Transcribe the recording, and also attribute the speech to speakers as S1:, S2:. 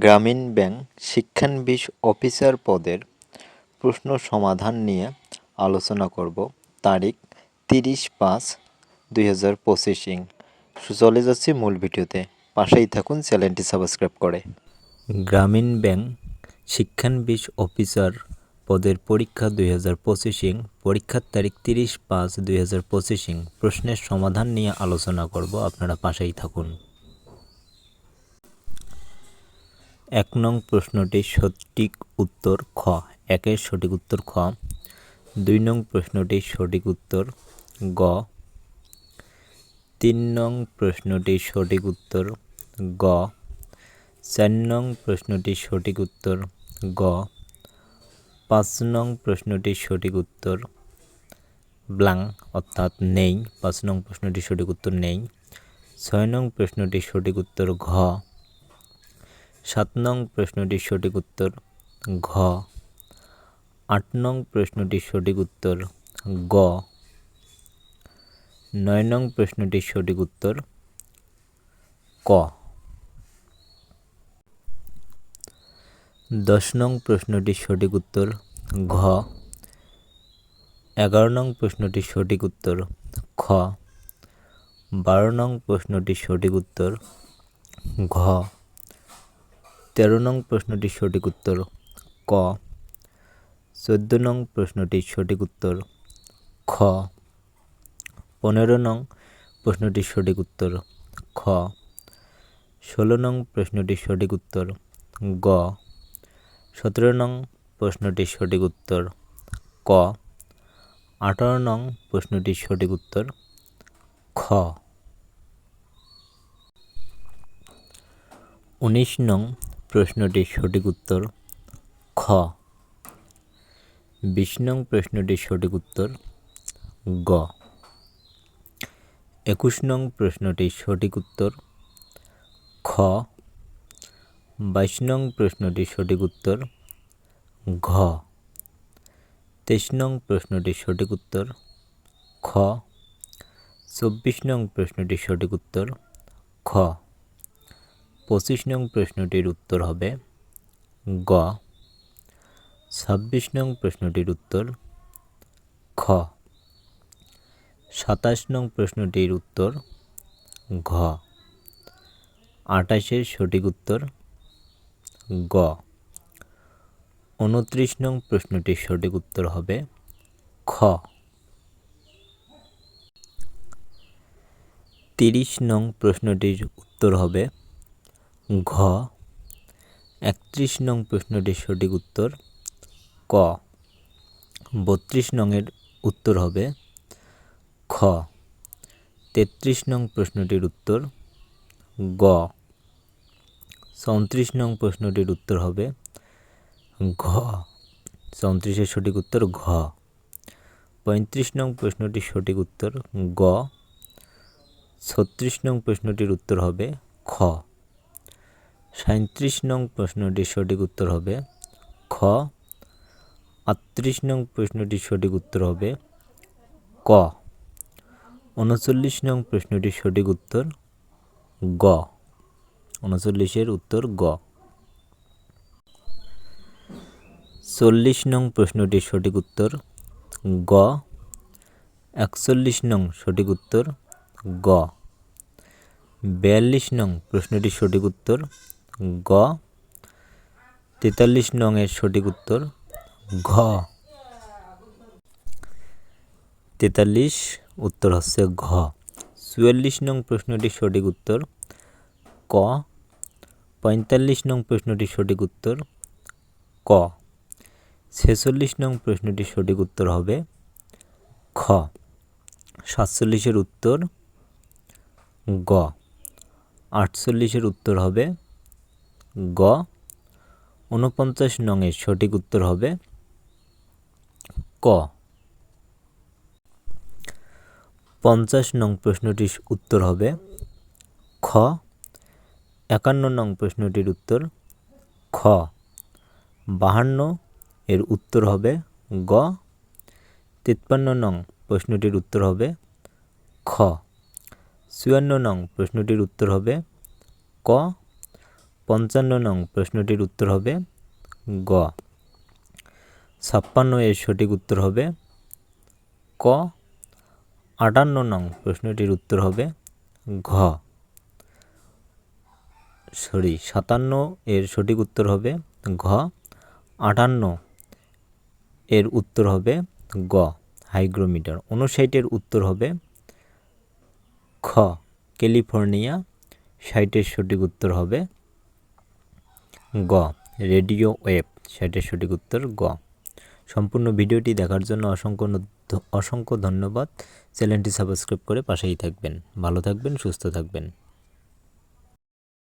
S1: গ্রামীণ bank শিক্ষানবিশ officer পদের প্রশ্ন সমাধান নিয়ে আলোচনা করব। তারিখ তিরিশ পাঁচ দুই হাজার পঁচিশিং চলে যাচ্ছি মূল ভিডিওতে। পাশেই থাকুন, চ্যানেলটি সাবস্ক্রাইব করে। গ্রামীণ ব্যাংক শিক্ষানবিশ অফিসার পদের পরীক্ষা দুই হাজার পঁচিশিং পরীক্ষার তারিখ তিরিশ পাঁচ দুই হাজার পঁচিশিং প্রশ্নের সমাধান নিয়ে আলোচনা করব। আপনারা পাশেই থাকুন। এক নং প্রশ্নটির সঠিক উত্তর খ। একের সঠিক উত্তর খ। দুই নং প্রশ্নটির সঠিক উত্তর গ। তিন নং প্রশ্নটির সঠিক উত্তর গ। চার নং প্রশ্নটির সঠিক উত্তর গ। পাঁচ নং প্রশ্নটির সঠিক উত্তর ব্লাং অর্থাৎ নেই। পাঁচ নং প্রশ্নটির সঠিক উত্তর নেই। ছয় নং প্রশ্নটির সঠিক উত্তর ঘ। সাত নং প্রশ্নটির সঠিক উত্তর ঘ। আট নং প্রশ্নটির সঠিক উত্তর গ। নয় নং প্রশ্নটির সঠিক উত্তর ক। দশ নং প্রশ্নটির সঠিক উত্তর ঘ। এগারো নং প্রশ্নটির সঠিক উত্তর খ। বারো নং প্রশ্নটির সঠিক উত্তর ঘ। তেরো নং প্রশ্নটির সঠিক উত্তর। ক। চোদ্দ নং প্রশ্নটির সঠিক উত্তর। খ। পনেরো নং প্রশ্নটির সঠিক উত্তর। খ। ষোলো নং প্রশ্নটির সঠিক উত্তর। গ। সতেরো নং প্রশ্নটির সঠিক উত্তর। ক। আঠারো নং প্রশ্নটির সঠিক উত্তর। খ। উনিশ নং প্রশ্নটির সঠিক উত্তর খ। বিশ নং প্রশ্নটির সঠিক উত্তর গ। একুশ নং প্রশ্নটির সঠিক উত্তর খ। বাইশ নং প্রশ্নটির সঠিক উত্তর ঘ। তেইশ নং প্রশ্নটির সঠিক উত্তর খ। চব্বিশ নং প্রশ্নটির সঠিক উত্তর খ। পঁচিশ নং প্রশ্নটির উত্তর হবে গ। ছাব্বিশ নং প্রশ্নটির উত্তর খ। সাতাশ নং প্রশ্নটির উত্তর ঘ। আঠাশের সঠিক উত্তর গ। উনত্রিশ নং প্রশ্নটির সঠিক উত্তর হবে খ। তিরিশ নং প্রশ্নটির উত্তর হবে ঘ। একত্রিশ নং প্রশ্নটির সঠিক উত্তর ক। বত্রিশ নংয়ের উত্তর হবে খ। তেত্রিশ নং প্রশ্নটির উত্তর গ। চৌত্রিশ নং প্রশ্নটির উত্তর হবে ঘ। চৌত্রিশের সঠিক উত্তর ঘ। পঁয়ত্রিশ নং প্রশ্নটির সঠিক উত্তর গ। ছত্রিশ নং প্রশ্নটির উত্তর হবে খ। সাঁত্রিশ নং প্রশ্নটির সঠিক উত্তর হবে খ। আটত্রিশ নং প্রশ্নটির সঠিক উত্তর হবে ক। উনচল্লিশ নং প্রশ্নটির সঠিক উত্তর গ। উনচল্লিশের উত্তর গ। চল্লিশ নং প্রশ্নটির সঠিক উত্তর গ। একচল্লিশ নং সঠিক উত্তর গ। বিয়াল্লিশ নং প্রশ্নটির সঠিক উত্তর গ। তেতাল্লিশ নং এর সঠিক উত্তর, ঘ। তেতাল্লিশ উত্তর হচ্ছে ঘ। চুয়াল্লিশ নং প্রশ্নটির সঠিক উত্তর, ক। পঁয়তাল্লিশ নং প্রশ্নটির সঠিক উত্তর, ক। ছেচল্লিশ নং প্রশ্নটির সঠিক উত্তর হবে, খ। সাতচল্লিশের উত্তর, গ। আটচল্লিশের উত্তর হবে গ। উনপঞ্চাশ নংয়ের সঠিক উত্তর হবে ক। পঞ্চাশ নং প্রশ্নটির উত্তর হবে খ। একান্ন নং প্রশ্নটির উত্তর খ। বাহান্ন এর উত্তর হবে গ। তিপ্পান্ন নং প্রশ্নটির উত্তর হবে খ। চুয়ান্ন নং প্রশ্নটির উত্তর হবে ক। পঞ্চান্ন নং প্রশ্নটির উত্তর হবে গ। ছাপ্পান্ন এর সঠিক উত্তর হবে ক। আটান্ন নং প্রশ্নটির উত্তর হবে ঘ। সরি, সাতান্ন এর সঠিক উত্তর হবে ঘ। আটান্ন এর উত্তর হবে গ, হাইগ্রোমিটার। উনষাটের উত্তর হবে খ, ক্যালিফোর্নিয়া। ষাটের সঠিক উত্তর হবে গ, রেডিও ওয়েব সেটির সঠিক উত্তর, গ। সম্পূর্ণ ভিডিওটি দেখার জন্য অসংখ্য অসংখ্য ধন্যবাদ। চ্যানেলটি সাবস্ক্রাইব করে পাশেই থাকবেন। ভালো থাকবেন, সুস্থ থাকবেন।